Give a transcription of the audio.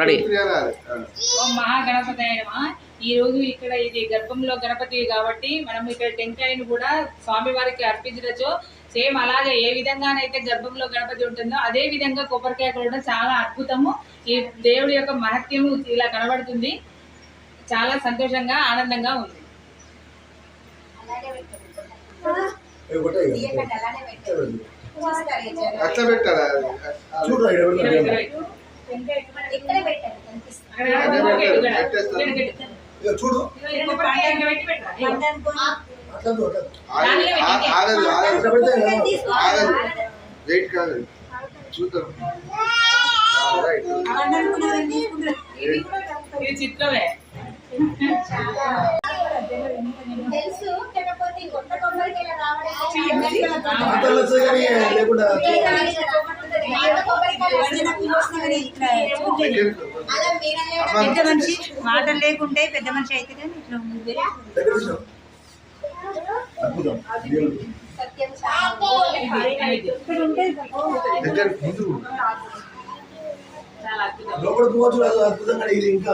Ready. ఓం మహాగణపతి ఈ రోజు ఇక్కడ ఇది గర్భంలో గణపతి కాబట్టి మనం ఇక్కడ టెంకాయను కూడా స్వామివారికి అర్పించవచ్చు సేమ్ అలాగే ఏ విధంగానైతే గర్భంలో గణపతి ఉంటుందో అదే విధంగా కొబ్బరికాయ కూడా చాలా అద్భుతము. ఈ దేవుడి యొక్క మహత్యము ఇలా కనబడుతుంది. చాలా సంతోషంగా ఆనందంగా ఉంది. అట్లా చూడు ఇక్కడ పెట్టి పెట్టరా? అట్లా చూడు, వెయిట్ కాదు చూద్దాం. తెలుసు కాకపోతే కొత్త కొబ్బరికాయలు మాటలు వచ్చాయి కానీ పెద్ద మనిషి మాటలు లేకుంటే పెద్ద మనిషి అయితే కానీ ఇట్లా ఉంది. అద్భుతం లోపల పోవచ్చు అది అద్భుతంగా ఇది ఇంకా